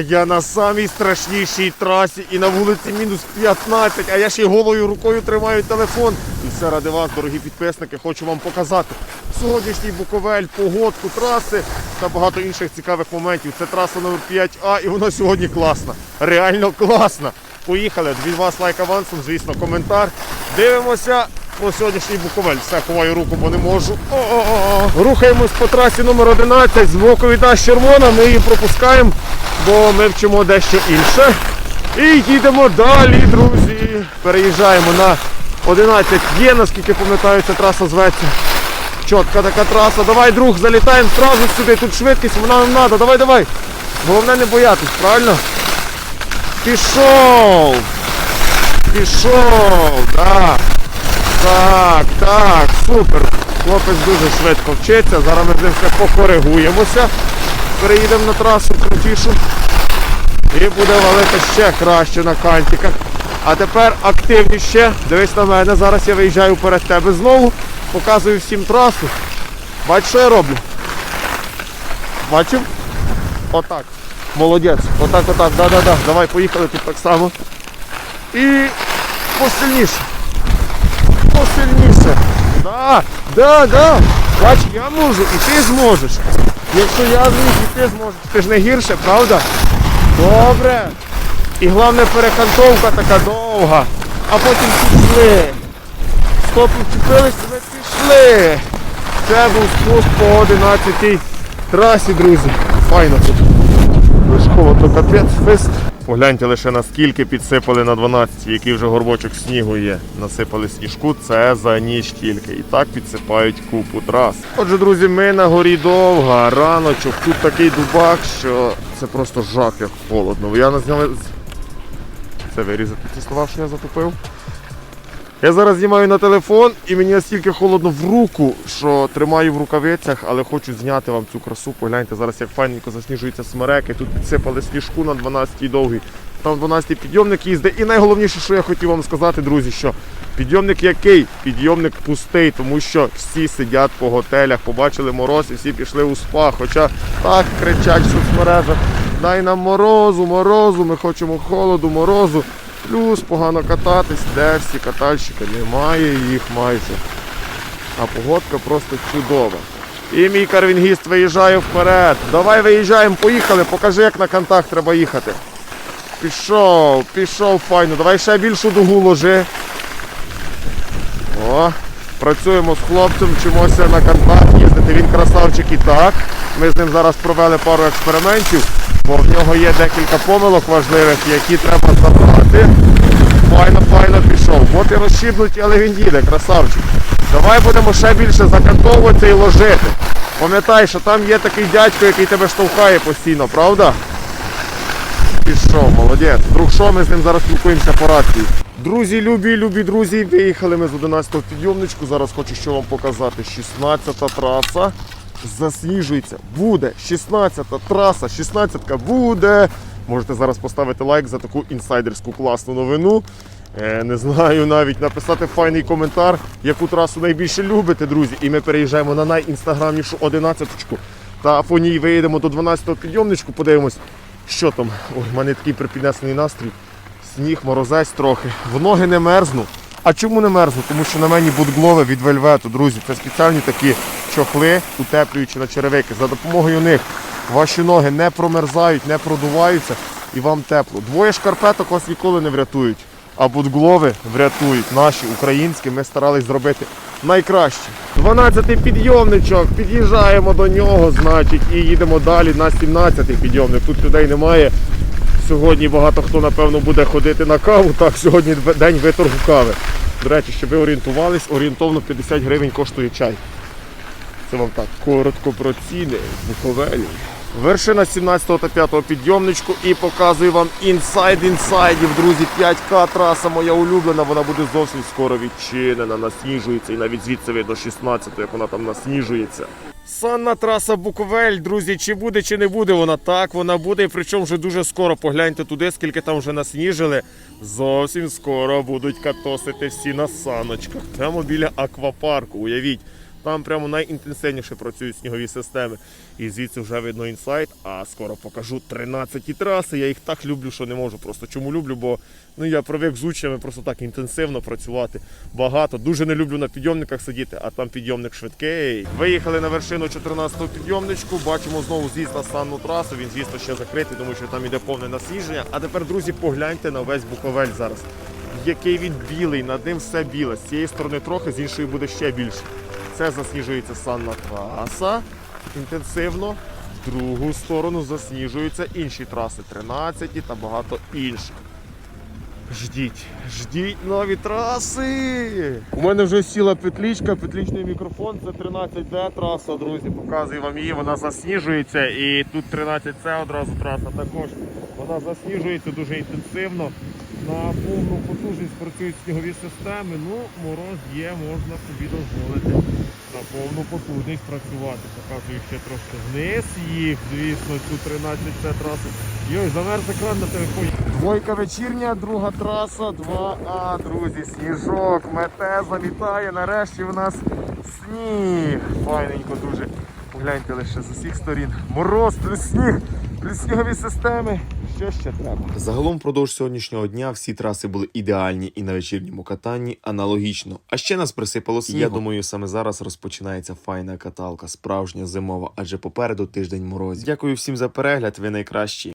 я на самій страшнішій трасі і на вулиці мінус 15, а я ще й голою рукою тримаю телефон. І все ради вас, дорогі підписники, хочу вам показати сьогоднішній Буковель, погодку, траси та багато інших цікавих моментів. Це траса номер 5А і вона сьогодні класна. Реально класна. Поїхали. Від вас лайк авансом, звісно, коментар. Дивимося про сьогоднішній Буковель. Все, ховаю руку, бо не можу. О-о-о. Рухаємось по трасі номер 11. З боку віда червона, ми її пропускаємо, бо ми вчимо дещо інше. І їдемо далі, друзі. Переїжджаємо на 11 є, наскільки пам'ятаю, ця траса зветься. Чітка така траса. Давай, друг, залітаємо одразу сюди. Тут швидкість, вона нам треба. Давай, давай. Головне не боятись, правильно? Пішов! Пішов! Так. Так, так, супер. Хлопець дуже швидко вчиться. Зараз ми з ним все покоригуємося. Переїдемо на трасу крутішу. І буде валити ще краще на кантиках. А тепер активніше. Дивись на мене. Зараз я виїжджаю перед тебе знову. Показую всім трасу. Бач, що я роблю? Бачив? Отак. Молодець. Отак, отак. Да-да-да. Давай, поїхали тут так само. І посильніше. Посильніше. Да, да, да. Бач, я можу і ти зможеш. Якщо я зміг, і ти зможеш. Ти ж не гірше, правда? Добре. І головне перекантовка така довга. А потім пішли. Стопи вчепились, ми пішли. Це був спуск по 11 трасі, друзі. Файно тут. Вишково то капець, фест. Погляньте лише наскільки підсипали на 12, який вже горбочок снігу є. Насипали сніжку, це за ніч тільки. І так підсипають купу трас. Отже, друзі, ми на горі довга, раночок. Тут такий дубак, що це просто жах, як холодно. Я не зняли. Це вирізати ті слова, що я затупив. Я зараз знімаю на телефон і мені настільки холодно в руку, що тримаю в рукавицях, але хочу зняти вам цю красу. Погляньте, зараз як файненько засніжуються смереки. Тут підсипали сніжку на 12-й довгий. Там 12-й підйомник їздить. І найголовніше, що я хотів вам сказати, друзі, що підйомник який? Підйомник пустий, тому що всі сидять по готелях, побачили мороз і всі пішли у спа. Хоча так кричать в соцмережах. Дай нам морозу, морозу, ми хочемо холоду, морозу. Плюс погано кататись, де всі катальщики, немає їх майже. А погодка просто чудова. І мій карвінгіст виїжджає вперед. Давай виїжджаємо, поїхали, покажи, як на кантах треба їхати. Пішов, пішов файно. Давай ще більшу дугу ложи. О, працюємо з хлопцем, вчимося на кантах їздити. Він красавчик і так. Ми з ним зараз провели пару експериментів, бо в нього є декілька помилок важливих, які треба забрати. Файно, файно пішов. От і він їде, красавчик. Давай будемо ще більше закантовувати і ложити. Пам'ятай, що там є такий дядько, який тебе штовхає постійно, правда? Пішов, молодець. Друг, що ми з ним зараз спілкуємося по рації. Друзі, любі, любі друзі, виїхали ми з 11-го підйомничку. Зараз хочу що вам показати. 16-та траса засніжується. Буде 16-та траса, 16-ка буде. Можете зараз поставити лайк за таку інсайдерську класну новину. Е, не знаю навіть написати файний коментар, яку трасу найбільше любите, друзі. І ми переїжджаємо на найінстаграмнішу 11-ку. Та по ній виїдемо до 12-го підйомничку, подивимось, що там. Ой, в мене такий припіднесений настрій. Сніг, морозець трохи. В ноги не мерзну. А чому не мерзну? Тому що на мені будглове від вельвету, друзі. Це спеціальні такі чохли, утеплюючі на черевики. За допомогою них ваші ноги не промерзають, не продуваються і вам тепло. Двоє шкарпеток вас ніколи не врятують. А будглови врятують наші українські. Ми старались зробити найкраще. 12-й підйомничок, під'їжджаємо до нього, значить, і їдемо далі на 17-й підйомник. Тут людей немає. Сьогодні багато хто, напевно, буде ходити на каву. Так, сьогодні день виторгу кави. До речі, щоб ви орієнтувались, орієнтовно 50 гривень коштує чай. Це вам так коротко про ціни Буковелі. Вершина 17 та 5 підйомничку і показую вам інсайд інсайдів, друзі. 5К траса моя улюблена, вона буде зовсім скоро відчинена, насніжується і навіть звідси видно 16, як вона там насніжується. Санна траса Буковель, друзі, чи буде, чи не буде вона так, вона буде, і причому вже дуже скоро. Погляньте туди, скільки там вже насніжили. Зовсім скоро будуть катосити всі на саночках. Прямо біля аквапарку. Уявіть, Там прямо найінтенсивніше працюють снігові системи. І звідси вже видно інсайт. А скоро покажу 13 траси. Я їх так люблю, що не можу. Просто чому люблю, бо ну я привик з учнями просто так інтенсивно працювати. Багато. Дуже не люблю на підйомниках сидіти, а там підйомник швидкий. Виїхали на вершину 14-го підйомничку. Бачимо знову з'їзд на санну трасу. Він, звісно, ще закритий, тому що там іде повне насніження. А тепер, друзі, погляньте на весь Буковель зараз. Який він білий, над ним все біле. З цієї сторони трохи, з іншої буде ще більше. Це засніжується санна траса інтенсивно. В другу сторону засніжуються інші траси 13 та багато інших. Ждіть, ждіть нові траси. У мене вже сіла петлічка, петлічний мікрофон. Це 13D траса, друзі. Показую вам її. Вона засніжується. І тут 13C одразу траса також. Вона засніжується дуже інтенсивно. На повну потужність працюють снігові системи. Ну, мороз є, можна собі дозволити на повну потужність працювати. Показую ще трошки вниз їх, звісно, цю 13C трасу. Йой, замерз екран на телефоні. Двойка вечірня, друга траса, 2А, друзі, сніжок, мете, замітає. Нарешті в нас сніг. Файненько дуже. Погляньте лише з усіх сторін. Мороз, плюс сніг, плюс снігові системи. Що ще треба? Загалом впродовж сьогоднішнього дня всі траси були ідеальні і на вечірньому катанні аналогічно. А ще нас присипало снігу. Я думаю, саме зараз розпочинається файна каталка, справжня зимова, адже попереду тиждень морозів. Дякую всім за перегляд, ви найкращі.